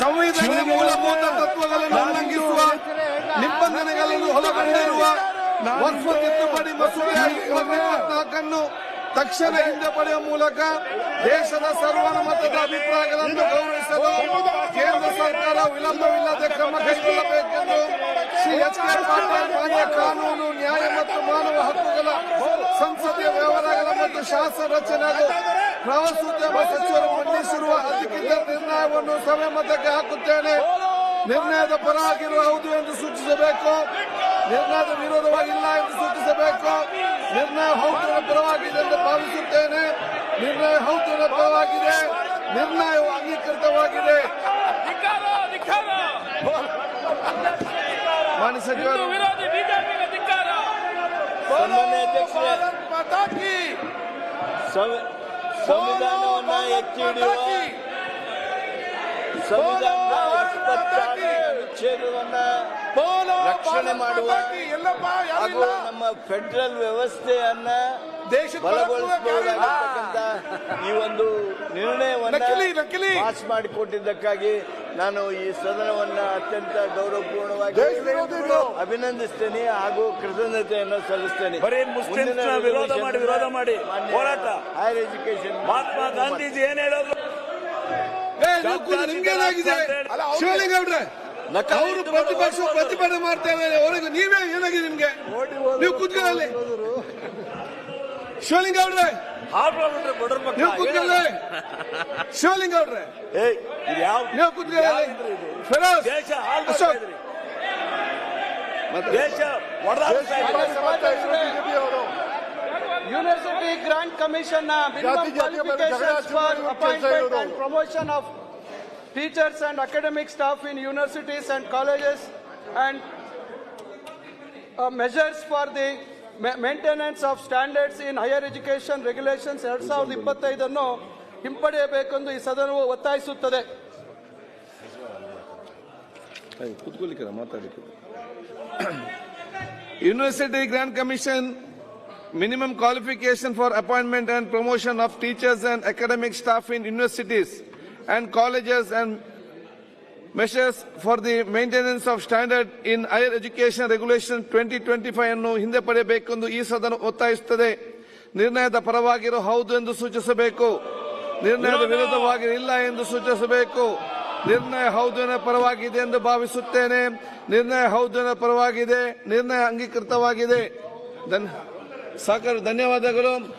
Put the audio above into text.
ಸಂವಿಧಾನದ ಮೂಲಭೂತ ತತ್ವಗಳನ್ನು ಉಲ್ಲಂಘಿಸುವ ನಿಬಂಧನೆಗಳನ್ನು ಒಳಗೊಂಡಿರುವ ವಸ್ತು ತಿದ್ದುಪಡಿ ಮಸೂದೆ ಇಪ್ಪತ್ನಾಲ್ಕನ್ನು ತಕ್ಷಣ ಹಿಂದೆ ಪಡೆಯುವ ಮೂಲಕ ದೇಶದ ಸರ್ವಾನುಮತದ ಅಭಿಪ್ರಾಯಗಳನ್ನು ಗೌರವಿಸಲು ಕೇಂದ್ರ ಸರ್ಕಾರ ವಿಳಂಬವಿಲ್ಲದೆ ಕ್ರಮ ಕೈಗೊಳ್ಳಬೇಕೆಂದು ಶ್ರೀ ಎಚ್ ಕೆ ಪಾಟೀಲ್ ಮಾನ್ಯ ಕಾನೂನು ನ್ಯಾಯ ಮತ್ತು ಮಾನವ ಹಕ್ಕುಗಳ ಸಂಸದೀಯ ವ್ಯವಹಾರಗಳ ಮತ್ತು ಶಾಸನ ರಚನೆ ಪ್ರವಾಸೋದ್ಯಮ ಸಚಿವರು ಮಂಡಿಸಿರುವ ಅಧಿಕೃತ ನಿರ್ಣಯವನ್ನು ಸಭೆ ಮತಕ್ಕೆ ಹಾಕುತ್ತೇನೆ. ನಿರ್ಣಯದ ಪರವಾಗಿರುವ ಹೌದು ಎಂದು ಸೂಚಿಸಬೇಕು. ನಿರ್ಣಯದ ವಿರೋಧವಾಗಿಲ್ಲ ಎಂದು ಸೂಚಿಸಬೇಕು. ನಿರ್ಣಯ ಹೌದು ಪರವಾಗಿದೆ ಎಂದು ಭಾವಿಸುತ್ತೇನೆ. ನಿರ್ಣಯ ಹೌದು ಪರವಾಗಿದೆ. ನಿರ್ಣಯವು ಅಂಗೀಕೃತವಾಗಿದೆ. ಮಾನ್ಯ ಸಚಿವರು ವಿರೋಧಿ ಸಂವಿಧಾನವನ್ನ ಎತ್ತಿ ಹಿಡಿಯುವ ಸಂವಿಧಾನದ ಇಪ್ಪತ್ತಾರನೇ ಅನುಚ್ಛೇದವನ್ನ ರಕ್ಷಣೆ ಮಾಡುವ ಹಾಗೂ ನಮ್ಮ ಫೆಡರಲ್ ವ್ಯವಸ್ಥೆಯನ್ನ ಬಲಗೊಳಿಸಬಹುದಾಗಿರ್ತಕ್ಕಂಥ ಈ ಒಂದು ನಿರ್ಣಯವನ್ನು. ಪಾಸ್ ಮಾಡಿಕೊಟ್ಟಿದ್ದಕ್ಕಾಗಿ ನಾನು ಈ ಸದನವನ್ನ ಅತ್ಯಂತ ಗೌರವಪೂರ್ಣವಾಗಿ ಅಭಿನಂದಿಸ್ತೇನೆ ಹಾಗೂ ಕೃತಜ್ಞತೆಯನ್ನು ಸಲ್ಲಿಸ್ತೇನೆ. ಬರೀ ಮುಸ್ಲಿಂ ವಿರೋಧ ಮಾಡಿ, ವಿರೋಧ ಮಾಡಿ. ಹೋರಾಟ. ಹೈಯರ್ ಎಜುಕೇಶನ್ ಮಹಾತ್ಮ ಗಾಂಧೀಜಿ ಏನ್ ಹೇಳೋದು? ಶಿವಲಿಂಗೌಡ್ರೆ ಅವರು ಪ್ರತಿಪಕ್ಷ ಪ್ರತಿಭಟನೆ ಮಾಡ್ತಾ ಇದ್ದಾರೆ. ಅವರಿಗೆ ನೀವೇ ಏನಾಗಿದೆ ನಿಮ್ಗೆ? ನೀವು ಕೂತ್ಕೊಳ್ಳಿ ಶಿವಲಿಂಗೌಡ್ರೆ ಹಾಡ್ಬಿಟ್ರೆ ಬಡವ್ರ ಪಕ್ಕ ನೀವು ಕೂತ್ಕೊಳ್ಳಿ ಶಿವಲಿಂಗೌಡ್ರೆ ಏಯ್ ಇದು ಯಾವ ನೀವು ಕೂತ್ಕೊಳ್ಳಿ ಫಿರೋಜ್ ದೇಶ ಹಾಳು ಅಶೋಕ್ ದೇಶ ಹೊಡೆದಾಡ್ತಾ ಇದೆ. University Grant Commission uh, minimum qualifications for appointment and promotion of teachers and academic staff in universities and colleges and uh, measures for the ma- of standards in higher education regulations ಎರಡು ಸಾವಿರದ ಇಪ್ಪತ್ತೈದನ್ನು ಹಿಂಪಡೆಯಬೇಕೆಂದು ಈ ಸದನವು ಒತ್ತಾಯಿಸುತ್ತದೆ. University grand commission minimum qualification for appointment and promotion of teachers and academic staff in universities and colleges and measures for the maintenance of standard in higher education regulation twenty twenty five ಅನ್ನು ಹಿಂದೆ ಪಡೆಯಬೇಕೆಂದು ಈ ಸದನ ಒತ್ತಾಯಿಸುತ್ತದೆ. ನಿರ್ಣಯದ ಪರವಾಗಿರೋ ಹೌದು ಎಂದು ಸೂಚಿಸಬೇಕು. ನಿರ್ಣಯದ ವಿರುದ್ಧವಾಗಿ ಇಲ್ಲ ಎಂದು ಸೂಚಿಸಬೇಕು. ನಿರ್ಣಯ ಹೌದು ಪರವಾಗಿದೆ ಎಂದು ಭಾವಿಸುತ್ತೇನೆ. ನಿರ್ಣಯ ಹೌದು ಪರವಾಗಿದೆ. ನಿರ್ಣಯ ಅಂಗೀಕೃತವಾಗಿದೆ. ಧನ್ಯವಾದಗಳು.